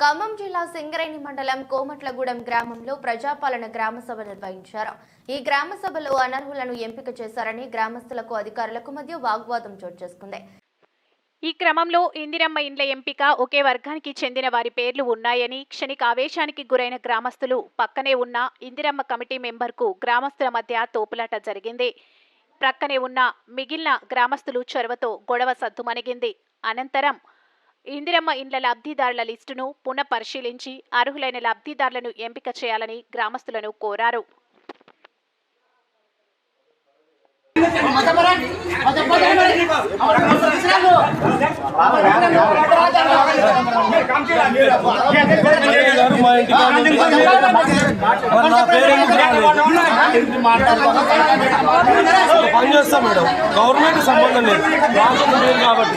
ఖమ్మం జిల్లా సింగరేణి మండలం కోమట్లగూడెం గ్రామంలో ప్రజాపాలన గ్రామ సభ నిర్వహించారు. ఈ గ్రామ సభలో అనర్హులను ఎంపిక చేశారని గ్రామస్తులకు అధికారులకు మధ్య వాగ్వాదం చోటు చేసుకుంది. ఈ క్రమంలో ఇందిరమ్మ ఇండ్ల ఎంపిక ఒకే వర్గానికి చెందిన వారి పేర్లు ఉన్నాయని క్షణిక ఆవేశానికి గురైన గ్రామస్తులు పక్కనే ఉన్న ఇందిరమ్మ కమిటీ మెంబర్కు గ్రామస్తుల మధ్య తోపులాట జరిగింది. ప్రక్కనే ఉన్న మిగిలిన గ్రామస్తులు చొరవతో గొడవ సద్దుమణిగింది. అనంతరం ఇందిరమ్మ ఇండ్ల లబ్ధిదారుల లిస్టును పునఃపరిశీలించి అర్హులైన లబ్ధిదారులను ఎంపిక చేయాలని గ్రామస్తులను కోరారు. పనిచేస్తాం మేడం. గవర్నమెంట్ సంబంధం లేదు. రాష్ట్రం లేదు కాబట్టి.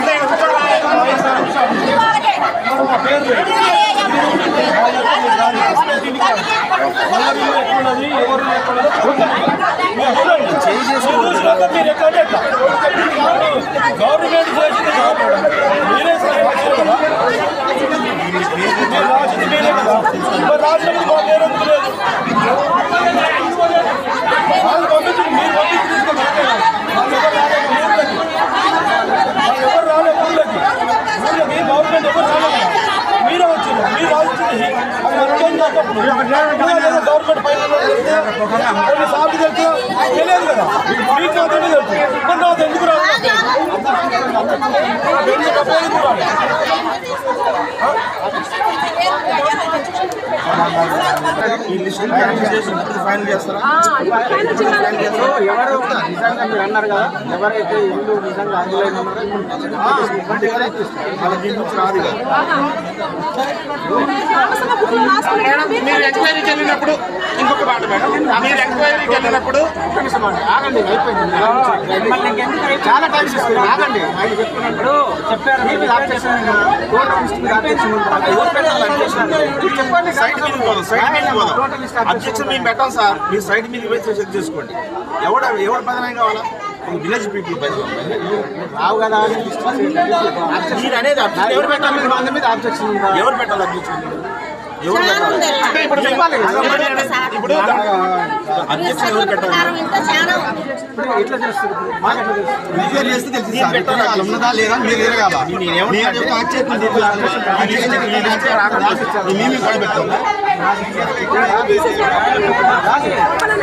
ఎవరు మీరు ఎక్కడ ఎట్లా? గవర్నమెంట్ చేసింది కాదు. మీరే సహాయం చేశారు కదా మీరు రాసింది మీరే కదా మరి రాసినప్పుడు మా పేరు ఎందుకు లేదు వాళ్ళు పంపించింది మీరు పంపించి తీసుకో మాకే కాదు. వాళ్ళు ఎవరు రాలేదు ఊళ్ళకి. వాళ్ళు ఎవరు రాలేదు ఊళ్ళకి ఊళ్ళకి గవర్నమెంట్ ఎవరు రాలేదు కదా. మీరే వచ్చింది మీరు రాసింది అది అర్థం కాకపోతే గవర్నమెంట్ పైన తెలిస్తే కొన్ని తెలియదు కదా మీకు మాత్రమే తెలుసు నాకు ఎందుకు రాదు ఈ లిస్ట్ ఫైనల్ చేస్తారా ఎవరు నిజంగా మీరు అన్నారు కదా ఎవరైతే ఇల్లు నిజంగా అందులో ఉన్నారో వాళ్ళ రాదు కదా మేడం మీరు ఎంక్వైరీకి వెళ్ళినప్పుడు ఇంకొక మాట మేడం. మీరు ఎంక్వైరీకి వెళ్ళినప్పుడు. ఆగండి అయిపోయింది. చాలా టైమ్స్ ఇస్తుంది ఆగండి. ఆయన చెప్తున్నప్పుడు చెప్పారు. మీరు చెప్పండి. సైట్ అబ్జెక్షన్ మేము పెట్టాం సార్. మీరు సైట్ మీద పోయి చెక్ చేసుకోండి. ఎవడ ఎవడు బదనాయం కావాలా? విలేజ్ పీపుల్ రావు కదా మీరు అనేది ఎవరు పెట్టాలి తొమ్మిది మంది మీద ఆబ్జెక్షన్ ఉందా ఎవరు పెట్టాలి అబ్జెక్షన్ ఎవరు పెట్టాలి అంటే ఇప్పుడు చెప్పాలి కదా. ఇప్పుడు అబ్జెక్షన్ ఎవరు పెట్టాలి ఇప్పుడు ఎట్లా చేస్తారు ఇప్పుడు? మాకు ఎట్లా చేస్తారు రిపేర్ చేస్తే తెలిసి సార్ పెట్టాలి వాళ్ళు ఉన్నదా లేదా మీరు నేను ఏమంటే అబ్జెక్షన్ మేము కూడా